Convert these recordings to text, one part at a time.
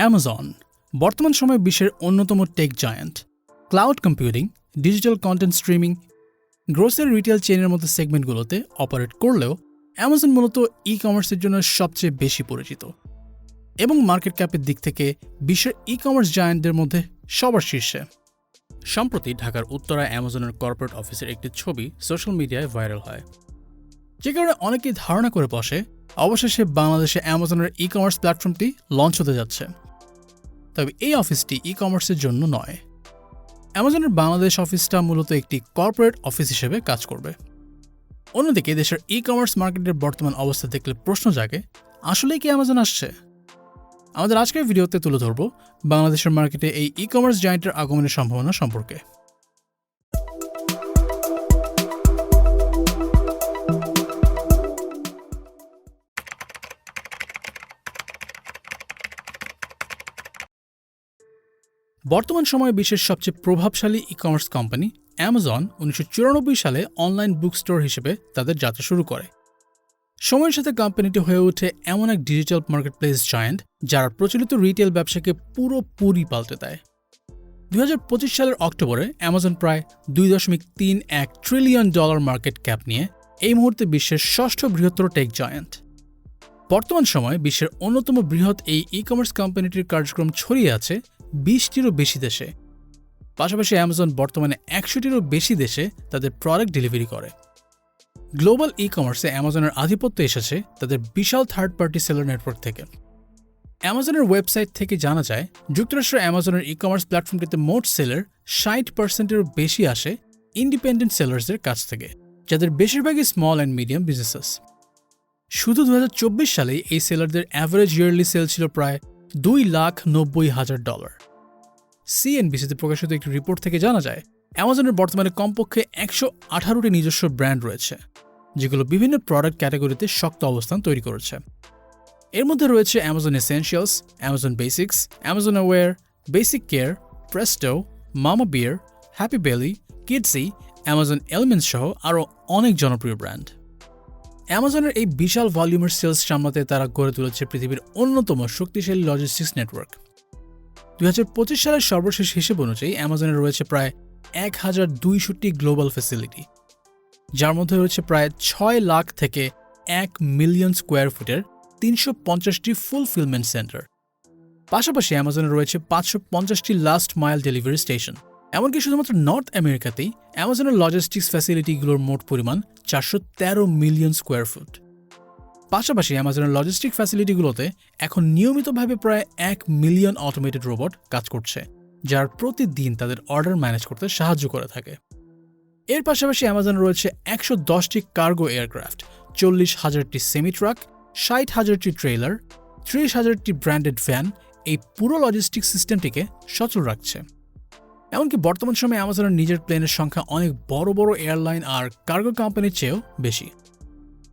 Amazon বর্তমান সময়ে বিশ্বের অন্যতম tech giant cloud computing digital content streaming grocery retail চেনের মতো সেগমেন্টগুলোতে অপারেট করলেও অ্যামাজন মূলত ই কমার্সের জন্য সবচেয়ে বেশি পরিচিত। এবং মার্কেট ক্যাপের দিক থেকে বিশ্বের ই কমার্স জায়ান্টদের মধ্যে সবার শীর্ষে। সম্প্রতি ঢাকার উত্তরা অ্যামাজনের কর্পোরেট অফিসের একটি ছবি সোশ্যাল মিডিয়ায় ভাইরাল হয়। যে কারণে অনেকেই ধারণা করে বসে, অবশেষে বাংলাদেশে অ্যামাজনের ই কমার্স প্ল্যাটফর্মটি লঞ্চ হতে যাচ্ছে। তবে এই অফিসটি ই কমার্সের জন্য নয়। অ্যামাজনের বাংলাদেশ অফিসটা মূলত একটি কর্পোরেট অফিস হিসেবে কাজ করবে। অন্যদিকে দেশের ই কমার্স মার্কেটের বর্তমান অবস্থা দেখলে প্রশ্ন জাগে আসলে কি অ্যামাজন আসছে? আমাদের আজকের ভিডিওতে তুলে ধরব বাংলাদেশের মার্কেটে এই ই কমার্স জায়েন্টের আগমনের সম্ভাবনা সম্পর্কে। বর্তমান সময়ে বিশ্বের সবচেয়ে প্রভাবশালী ই কমার্স কোম্পানি অ্যামাজন উনিশশো চুরানব্বই সালে অনলাইন বুক স্টোর হিসেবে তাদের যাত্রা শুরু করে। সময়ের সাথে কোম্পানিটি হয়ে ওঠে এমন এক ডিজিটাল মার্কেটপ্লেস জায়ান্ট যারা প্রচলিত রিটেল ব্যবসাকে পুরোপুরি পাল্টে দেয়। দু হাজার পঁচিশ সালের অক্টোবরে অ্যামাজন প্রায় দুই দশমিক তিন এক ট্রিলিয়ন ডলার মার্কেট ক্যাপ নিয়ে এই মুহূর্তে বিশ্বের ষষ্ঠ বৃহত্তর টেক জায়ান্ট বর্তমান সময়ে বিশ্বের অন্যতম বৃহৎ এই ই কমার্স কোম্পানিটির কার্যক্রম ছড়িয়ে আছে বিশটিরও বেশি দেশে। পাশাপাশি অ্যামাজন বর্তমানে একশোটিরও বেশি দেশে তাদের প্রোডাক্ট ডেলিভারি করে। গ্লোবাল ই কমার্সে অ্যামাজনের আধিপত্য এসেছে তাদের বিশাল থার্ড পার্টি সেলার নেটওয়ার্ক থেকে। অ্যামাজনের ওয়েবসাইট থেকে জানা যায়, যুক্তরাষ্ট্র অ্যামাজনের ই কমার্স প্ল্যাটফর্মটিতে মোট সেলার ষাট পার্সেন্টেরও বেশি আসে ইন্ডিপেন্ডেন্ট সেলার্সদের কাছ থেকে, যাদের বেশিরভাগই স্মল অ্যান্ড মিডিয়াম বিজনেসেস শুধু দু সালে এই সেলারদের অ্যাভারেজ ইয়ারলি সেল ছিল প্রায় দুই লাখ নব্বই হাজার ডলার। সিএনবিসিতে প্রকাশিত একটি রিপোর্ট থেকে জানা যায়, অ্যামাজনের বর্তমানে কমপক্ষে একশো আঠারোটি নিজস্ব ব্র্যান্ড রয়েছে, যেগুলো বিভিন্ন প্রোডাক্ট ক্যাটাগরিতে শক্ত অবস্থান তৈরি করেছে। এর মধ্যে রয়েছে Amazon Essentials Amazon Basics Amazon Aware Basic Care Presto Mama Bear Happy Belly কিডসি Amazon Elements সহ আরও অনেক জনপ্রিয় ব্র্যান্ড। অ্যামাজনের এই বিশাল ভলিউমের সেলস সামলাতে তারা গড়ে তুলেছে পৃথিবীর অন্যতম শক্তিশালী লজিস্টিক্স নেটওয়ার্ক দু হাজার পঁচিশ সালের সর্বশেষ হিসেব অনুযায়ী অ্যামাজনে রয়েছে প্রায় এক হাজার দুইশোটি গ্লোবাল ফেসিলিটি যার মধ্যে রয়েছে প্রায় ছয় লাখ থেকে এক মিলিয়ন স্কোয়ার ফুটের তিনশো পঞ্চাশটি ফুলফিলমেন্ট সেন্টার পাশাপাশি অ্যামাজনে রয়েছে পাঁচশো পঞ্চাশটি লাস্ট মাইল ডেলিভারি স্টেশন এমনকি শুধুমাত্র নর্থ আমেরিকাতেই অ্যামাজনের লজিস্টিক্স ফ্যাসিলিটিগুলোর মোট পরিমাণ চারশো তেরো মিলিয়ন স্কোয়ার ফুট। পাশাপাশি অ্যামাজনের লজিস্টিক ফ্যাসিলিটিগুলোতে এখন নিয়মিতভাবে প্রায় এক মিলিয়ন অটোমেটেড রোবট কাজ করছে, যার প্রতিদিন তাদের অর্ডার ম্যানেজ করতে সাহায্য করে থাকে। এর পাশাপাশি অ্যামাজন রয়েছে একশো দশটি কার্গো এয়ারক্রাফট চল্লিশ হাজারটি সেমি ট্রাক ষাট হাজারটি ট্রেলার ত্রিশ হাজারটি ব্র্যান্ডেড ভ্যান এই পুরো লজিস্টিক সিস্টেমটিকে সচল রাখছে। এমনকি বর্তমান সময়ে অ্যামাজনের নিজের প্লেনের সংখ্যা অনেক বড় বড় এয়ারলাইন আর কার্গো কোম্পানির চেয়েও বেশি।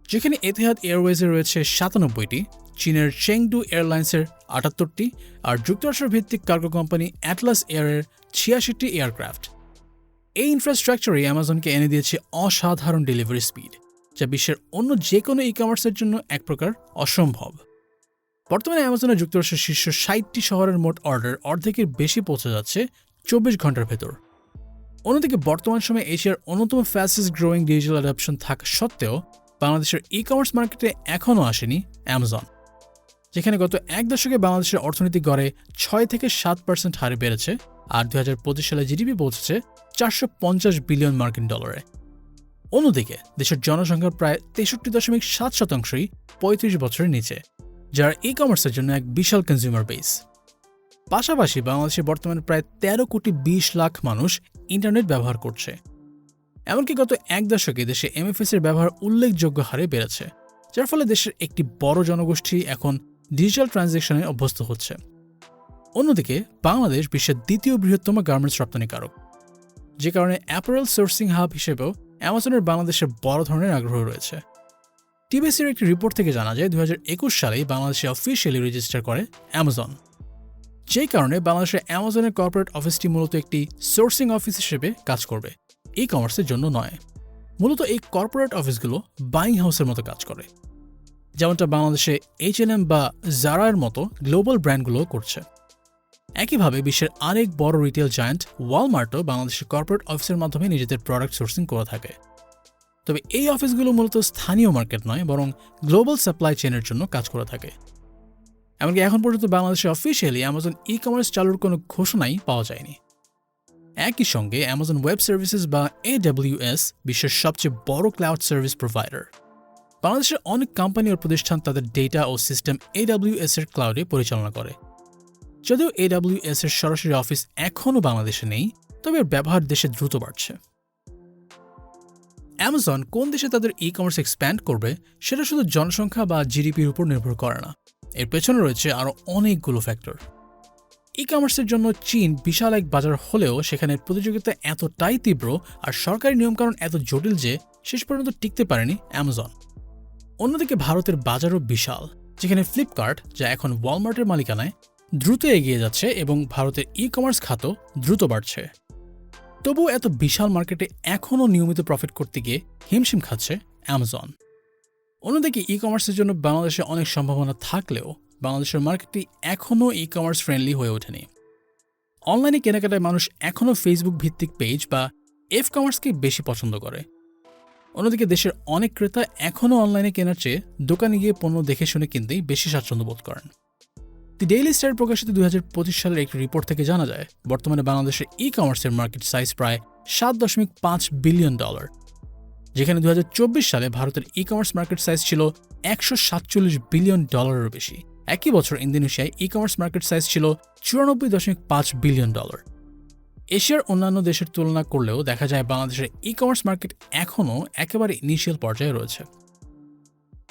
যেখানে এতিহাদ এয়ারওয়েজে রয়েছে সাতানব্বইটি, চীনের চেংডু এয়ারলাইন্সের আটাত্তরটি আর যুক্তরাষ্ট্র ভিত্তিক কার্গো কোম্পানি অ্যাটলাস এয়ারের ছিয়াশিটি এয়ারক্রাফট এই ইনফ্রাস্ট্রাকচারই অ্যামাজনকে এনে দিয়েছে অসাধারণ ডেলিভারি স্পিড যা বিশ্বের অন্য যে কোনো ই কমার্সের জন্য এক প্রকার অসম্ভব। বর্তমানে অ্যামাজনে যুক্তরাষ্ট্রের শীর্ষ ষাটটি শহরের মোট অর্ডার অর্ধেকের বেশি পৌঁছে যাচ্ছে চব্বিশ ঘণ্টার ভেতর। অন্যদিকে বর্তমান সময়ে এশিয়ার অন্যতম ফ্যাসেস্ট গ্রোয়িং ডিজিটাল অ্যাডাপশন থাকা সত্ত্বেও বাংলাদেশের ই কমার্স মার্কেটে এখনও আসেনি অ্যামাজন যেখানে গত এক দশকে বাংলাদেশের অর্থনীতি গড়ে ছয় থেকে সাত পার্সেন্ট হারে বেড়েছে আর দু হাজার পঁচিশ সালে জিডিপি পৌঁছেছে চারশো পঞ্চাশ বিলিয়ন মার্কিন ডলারে অন্যদিকে দেশের জনসংখ্যার প্রায় তেষট্টি দশমিক সাত শতাংশই পঁয়ত্রিশ বছরের নিচে, যারা ই কমার্সের জন্য এক বিশাল কনজিউমার বেস পাশাপাশি বাংলাদেশে বর্তমানে প্রায় তেরো কোটি বিশ লাখ মানুষ ইন্টারনেট ব্যবহার করছে। এমনকি গত এক দশকে দেশে এমএফএস এর ব্যবহার উল্লেখযোগ্য হারে বেড়েছে, যার ফলে দেশের একটি বড় জনগোষ্ঠী এখন ডিজিটাল ট্রানজ্যাকশনে অভ্যস্ত হচ্ছে। অন্যদিকে, বাংলাদেশ বিশ্বের দ্বিতীয় বৃহত্তম গার্মেন্টস রপ্তানিকারক যে কারণে অ্যাপারেল সোর্সিং হাব হিসেবেও অ্যামাজনের বাংলাদেশের বড় ধরনের আগ্রহ রয়েছে। টিবিসির একটি রিপোর্ট থেকে জানা যায় দু সালেই বাংলাদেশে অফিসিয়ালি রেজিস্টার করে অ্যামাজন যেই কারণে বাংলাদেশের অ্যামাজনের কর্পোরেট অফিসটি মূলত একটি সোর্সিং অফিস হিসেবে কাজ করবে। ই কমার্সের জন্য নয়। মূলত এই কর্পোরেট অফিসগুলো বাইং হাউসের মতো কাজ করে। যেমনটা বাংলাদেশে এইচ এন এম বা জারার মতো গ্লোবাল ব্র্যান্ডগুলো করছে। একইভাবে বিশ্বের আরেক বড় রিটেল জায়ান্ট ওয়ালমার্টও বাংলাদেশের কর্পোরেট অফিসের মাধ্যমে নিজেদের প্রোডাক্ট সোর্সিং করে থাকে। তবে এই অফিসগুলো মূলত স্থানীয় মার্কেট নয়, বরং গ্লোবাল সাপ্লাই চেনের জন্য কাজ করে থাকে। এমনকি এখন পর্যন্ত বাংলাদেশে অফিসিয়ালি অ্যামাজন ই কমার্স চালুর কোনো ঘোষণাই পাওয়া যায়নি। একই সঙ্গে অ্যামাজন ওয়েব সার্ভিসেস বা এডব্লিউএস বিশ্বের সবচেয়ে বড় ক্লাউড সার্ভিস প্রোভাইডার বাংলাদেশের অনেক কোম্পানি ও প্রতিষ্ঠান তাদের ডেটা ও সিস্টেম এডব্লিউএস এর ক্লাউডে পরিচালনা করে। যদিও এডব্লিউএস এর সরাসরি অফিস এখনও বাংলাদেশে নেই, তবে এর ব্যবহার দেশে দ্রুত বাড়ছে। অ্যামাজন কোন দেশে তাদের ই কমার্স এক্সপ্যান্ড করবে, সেটা শুধু জনসংখ্যা বা জিডিপির উপর নির্ভর করে না। এর পেছনে রয়েছে আরও অনেকগুলো ফ্যাক্টর ই কমার্সের জন্য চীন বিশাল এক বাজার হলেও সেখানে প্রতিযোগিতা এতটাই তীব্র আর সরকারি নিয়মকানুন এত জটিল যে শেষ পর্যন্ত টিকতে পারেনি অ্যামাজন অন্যদিকে ভারতের বাজারও বিশাল, যেখানে ফ্লিপকার্ট যা এখন ওয়ালমার্টের মালিকানায়, দ্রুত এগিয়ে যাচ্ছে এবং ভারতের ই কমার্স খাতও দ্রুত বাড়ছে। তবুও এত বিশাল মার্কেটে এখনও নিয়মিত প্রফিট করতে গিয়ে হিমশিম খাচ্ছে অ্যামাজন অন্যদিকে ই কমার্সের জন্য বাংলাদেশে অনেক সম্ভাবনা থাকলেও বাংলাদেশের মার্কেটটি এখনও ই কমার্স ফ্রেন্ডলি হয়ে ওঠেনি। অনলাইনে কেনাকাটায় মানুষ এখনও ফেসবুক ভিত্তিক পেজ বা এফ কমার্সকে বেশি পছন্দ করে। অন্যদিকে দেশের অনেক ক্রেতা এখনও অনলাইনে কেনার চেয়ে দোকানে গিয়ে পণ্য দেখে শুনে কিনতেই বেশি স্বাচ্ছন্দ্য বোধ করেন। দি ডেইলি স্টার প্রকাশিত দু হাজার পঁচিশ সালের একটি রিপোর্ট থেকে জানা যায়, বর্তমানে বাংলাদেশের ই কমার্সের মার্কেট সাইজ প্রায় সাত দশমিক পাঁচ বিলিয়ন ডলার। যেখানে দু হাজার চব্বিশ সালে ভারতের ই কমার্স মার্কেট সাইজ ছিল একশো সাতচল্লিশ বিলিয়ন ডলারেরও বেশি। একই বছর ইন্দোনেশিয়ায় ই কমার্স মার্কেট সাইজ ছিল চুরানব্বই দশমিক পাঁচ বিলিয়ন ডলার এশিয়ার অন্যান্য দেশের তুলনা করলেও দেখা যায় বাংলাদেশের ই কমার্স মার্কেট এখনও একেবারে ইনিশিয়াল পর্যায়ে রয়েছে।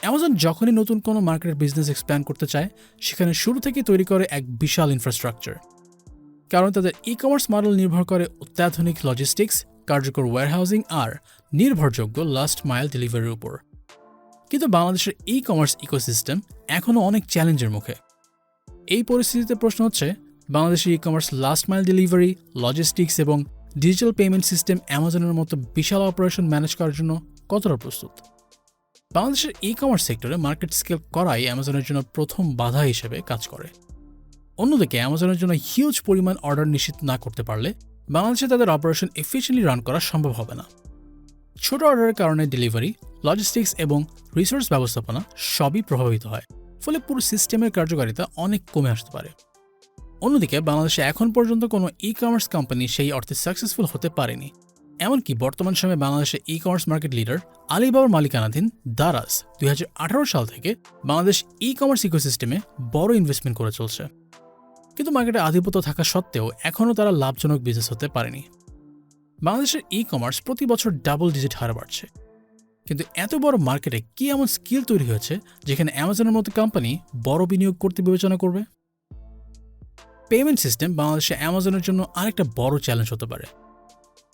অ্যামাজন যখনই নতুন কোনো মার্কেটের বিজনেস এক্সপ্যান্ড করতে চায়, সেখানে শুরু থেকেই তৈরি করে এক বিশাল ইনফ্রাস্ট্রাকচার কারণ তাদের ই কমার্স মডেল নির্ভর করে অত্যাধুনিক লজিস্টিক্স কার্যকর ওয়্যারহাউজিং আর নির্ভরযোগ্য লাস্ট মাইল ডেলিভারির উপর। কিন্তু বাংলাদেশের ই কমার্স ইকোসিস্টেম এখনও অনেক চ্যালেঞ্জের মুখে। এই পরিস্থিতিতে প্রশ্ন হচ্ছে বাংলাদেশের e commerce last mile delivery logistics এবং ডিজিটাল পেমেন্ট সিস্টেম অ্যামাজনের মতো বিশাল অপারেশন ম্যানেজ করার জন্য কতটা প্রস্তুত? বাংলাদেশের ই কমার্স সেক্টরে মার্কেট স্কেল করাই অ্যামাজনের জন্য প্রথম বাধা হিসেবে কাজ করে। অন্যদিকে অ্যামাজনের জন্য হিউজ পরিমাণ অর্ডার নিশ্চিত না করতে পারলে বাংলাদেশে তাদের অপারেশন এফিসিয়েন্টলি রান করা সম্ভব হবে না। ছোট অর্ডারের কারণে ডেলিভারি লজিস্টিক্স এবং রিসোর্স ব্যবস্থাপনা সবই প্রভাবিত হয়, ফলে পুরো সিস্টেমের কার্যকারিতা অনেক কমে আসতে পারে। অন্যদিকে, বাংলাদেশে এখন পর্যন্ত কোনো ই কমার্স কোম্পানি সেই অর্থে সাকসেসফুল হতে পারেনি। এমনকি বর্তমান সময়ে বাংলাদেশে ই কমার্স মার্কেট লিডার আলিবাবার মালিকানাধীন দারাজ দুই সাল থেকে বাংলাদেশ ই কমার্স ইকোসিস্টেমে বড় ইনভেস্টমেন্ট করে চলছে। কিন্তু মার্কেটে আধিপত্য থাকা সত্ত্বেও এখনও তারা লাভজনক বিজনেস হতে পারেনি। বাংলাদেশের ই কমার্স প্রতি বছর ডাবল ডিজিট হারে বাড়ছে। কিন্তু এত বড় মার্কেটে কি এমন স্কিল তৈরি হয়েছে যেখানে অ্যামাজনের মতো কোম্পানি বড় বিনিয়োগ করতে বিবেচনা করবে? পেমেন্ট সিস্টেম বাংলাদেশে অ্যামাজনের জন্য আরেকটা বড় চ্যালেঞ্জ হতে পারে।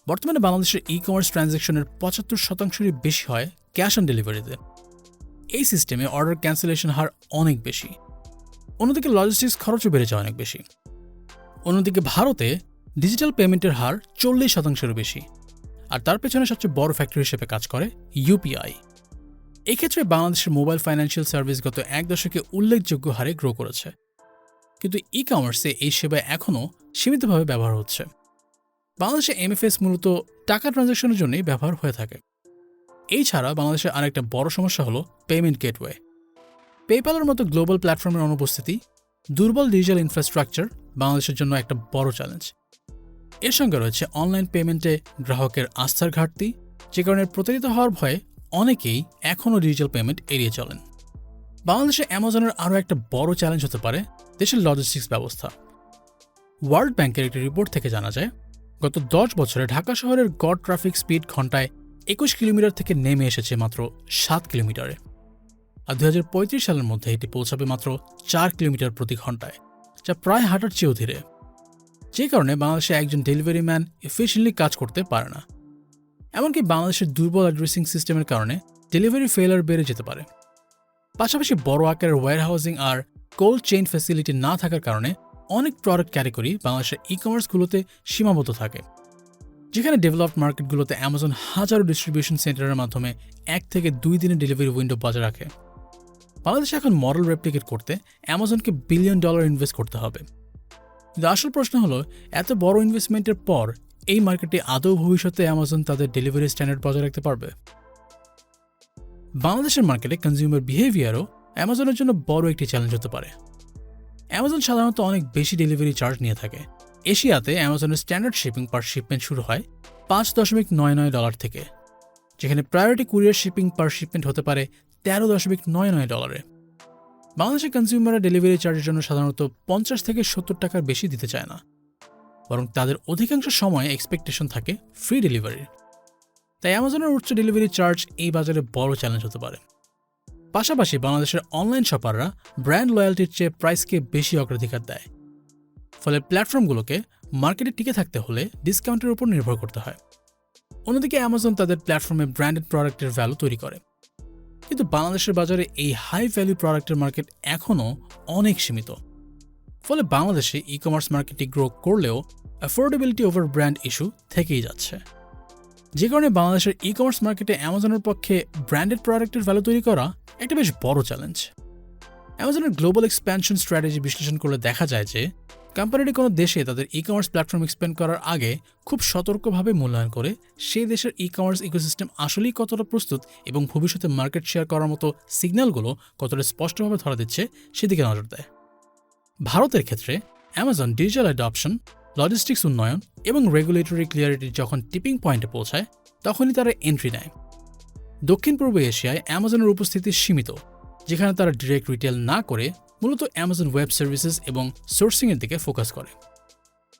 বর্তমানে বাংলাদেশের ই কমার্স ট্রানজ্যাকশনের পঁচাত্তর শতাংশেরই বেশি হয় ক্যাশ অন ডেলিভারিতে এই সিস্টেমে অর্ডার ক্যান্সেলেশন হার অনেক বেশি। অন্যদিকে লজিস্টিক্স খরচও বেড়ে যায় অনেক বেশি। অন্যদিকে ভারতে ডিজিটাল পেমেন্টের হার চল্লিশ শতাংশেরও বেশি। আর তার পেছনে সবচেয়ে বড় ফ্যাক্টর হিসেবে কাজ করে ইউপিআই এক্ষেত্রে বাংলাদেশের মোবাইল ফাইন্যান্সিয়াল সার্ভিস গত এক দশকে উল্লেখযোগ্য হারে গ্রো করেছে। কিন্তু ই কমার্সে এই সেবা এখনও সীমিতভাবে ব্যবহার হচ্ছে। বাংলাদেশে এমএফএস মূলত টাকা ট্রানজ্যাকশনের জন্যই ব্যবহার হয়ে থাকে। এই ছাড়া বাংলাদেশের আরেকটা বড় সমস্যা হলো পেমেন্ট গেটওয়ে পেপ্যালের মতো গ্লোবাল প্ল্যাটফর্মের অনুপস্থিতি, দুর্বল ডিজিটাল ইনফ্রাস্ট্রাকচার বাংলাদেশের জন্য একটা বড় চ্যালেঞ্জ এর সঙ্গে রয়েছে অনলাইন পেমেন্টে গ্রাহকের আস্থার ঘাটতি, যে কারণে প্রতারিত হওয়ার ভয়ে অনেকেই এখনও ডিজিটাল পেমেন্ট এড়িয়ে চলেন। বাংলাদেশে অ্যামাজনের আরও একটা বড় চ্যালেঞ্জ হতে পারে দেশের লজিস্টিক্স ব্যবস্থা। ওয়ার্ল্ড ব্যাংকের একটি রিপোর্ট থেকে জানা যায়, গত দশ বছরে ঢাকা শহরের গড় ট্রাফিক স্পিড ঘন্টায় একুশ কিলোমিটার থেকে নেমে এসেছে মাত্র সাত কিলোমিটারে। আর দু হাজার পঁয়ত্রিশ সালের মধ্যে এটি পৌঁছাবে মাত্র চার কিলোমিটার প্রতি ঘন্টায় যা প্রায় হাঁটার চেয়েও ধীরে। যে কারণে বাংলাদেশে একজন ডেলিভারি ম্যান এফিসিয়েন্টলি কাজ করতে পারে না। এমনকি বাংলাদেশের দুর্বল অ্যাড্রেসিং সিস্টেমের কারণে ডেলিভারি ফেলার বেড়ে যেতে পারে। পাশাপাশি বড় আকারের ওয়্যার হাউজিং আর কোল্ড চেইন ফ্যাসিলিটি না থাকার কারণে অনেক প্রোডাক্ট ক্যাটাগরি বাংলাদেশের ই কমার্সগুলোতে সীমাবদ্ধ থাকে। যেখানে ডেভেলপড মার্কেটগুলোতে অ্যামাজন হাজারো ডিস্ট্রিবিউশন সেন্টারের মাধ্যমে এক থেকে দুই দিনের ডেলিভারি উইন্ডো বজায় রাখে। বাংলাদেশে এখন মডেল রেপ্লিকেট করতে অ্যামাজনকে বিলিয়ন ডলার ইনভেস্ট করতে হবে। কিন্তু আসল প্রশ্ন হলো, এত বড় ইনভেস্টমেন্টের পর এই মার্কেটে আদৌ ভবিষ্যতে অ্যামাজন তাদের ডেলিভারি স্ট্যান্ডার্ড বজায় রাখতে পারবে? বাংলাদেশের মার্কেটে কনজিউমার বিহেভিয়ারও অ্যামাজনের জন্য বড় একটি চ্যালেঞ্জ হতে পারে। অ্যামাজন সাধারণত অনেক বেশি ডেলিভারি চার্জ নিয়ে থাকে। এশিয়াতে অ্যামাজনের স্ট্যান্ডার্ড শিপিং পার শিপমেন্ট শুরু হয় পাঁচ দশমিক নয় নয় ডলার থেকে, যেখানে priority courier shipping per shipment হতে পারে তেরো দশমিক নয় নয় ডলারে বাংলাদেশের কনজিউমাররা ডেলিভারি চার্জের জন্য সাধারণত পঞ্চাশ থেকে সত্তর টাকার বেশি দিতে চায় না। বরং তাদের অধিকাংশ সময় এক্সপেকটেশন থাকে ফ্রি ডেলিভারির তাই অ্যামাজনের উচ্চ ডেলিভারি চার্জ এই বাজারে বড় চ্যালেঞ্জ হতে পারে। পাশাপাশি বাংলাদেশের অনলাইন শপাররা ব্র্যান্ড লয়্যালটির চেয়ে প্রাইসকে বেশি অগ্রাধিকার দেয়। ফলে প্ল্যাটফর্মগুলোকে মার্কেটে টিকে থাকতে হলে ডিসকাউন্টের উপর নির্ভর করতে হয়। অন্যদিকে অ্যামাজন তাদের প্ল্যাটফর্মে ব্র্যান্ডেড প্রোডাক্টের ভ্যালু তৈরি করে। কিন্তু বাংলাদেশের বাজারে এই হাই ভ্যালু প্রোডাক্টের মার্কেট এখনও অনেক সীমিত। ফলে বাংলাদেশে ই কমার্স মার্কেটটি গ্রো করলেও অ্যাফোর্ডেবিলিটি ওভার ব্র্যান্ড ইস্যু থেকেই যাচ্ছে। যে কারণে বাংলাদেশের ই কমার্স মার্কেটে অ্যামাজনের পক্ষে ব্র্যান্ডেড প্রোডাক্টের ভ্যালু তৈরি করা একটা বেশ বড় চ্যালেঞ্জ অ্যামাজনের গ্লোবাল এক্সপ্যানশন স্ট্র্যাটেজি বিশ্লেষণ করলে দেখা যায় যে, কোম্পানিটি কোনো দেশে তাদের ই কমার্স প্ল্যাটফর্ম এক্সপ্যান্ড করার আগে খুব সতর্কভাবে মূল্যায়ন করে সেই দেশের ই কমার্স ইকোসিস্টেম আসলেই কতটা প্রস্তুত এবং ভবিষ্যতে মার্কেট শেয়ার করার মতো সিগন্যালগুলো কতটা স্পষ্টভাবে ধরা দিচ্ছে সেদিকে নজর দেয়। ভারতের ক্ষেত্রে অ্যামাজন ডিজিটাল অ্যাডপশন লজিস্টিক্স উন্নয়ন এবং রেগুলেটরি ক্লিয়ারিটি যখন টিপিং পয়েন্টে পৌঁছায়, তখনই তারা এন্ট্রি নেয়। দক্ষিণ পূর্ব এশিয়ায় অ্যামাজনের উপস্থিতি সীমিত। যেখানে তারা ডিরেক্ট রিটেল না করে মূলত অ্যামাজন ওয়েব সার্ভিসেস এবং সোর্সিংয়ের দিকে ফোকাস করে।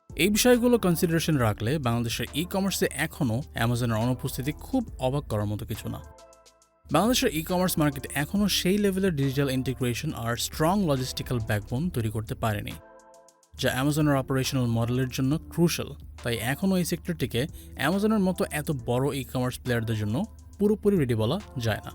এই বিষয়গুলো কনসিডারেশন রাখলে বাংলাদেশের ই কমার্সে এখনও অ্যামাজনের অনুপস্থিতি খুব অবাক করার মতো কিছু না। বাংলাদেশের ই কমার্স মার্কেট এখনও সেই লেভেলের ডিজিটাল ইন্টিগ্রেশন আর স্ট্রং লজিস্টিক্যাল ব্যাকবোন তৈরি করতে পারেনি, যা অ্যামাজনের অপারেশনাল মডেলের জন্য ক্রুশাল তাই এখনও এই সেক্টরটিকে অ্যামাজনের মতো এত বড় ই কমার্স প্লেয়ারদের জন্য পুরোপুরি রেডি বলা যায় না।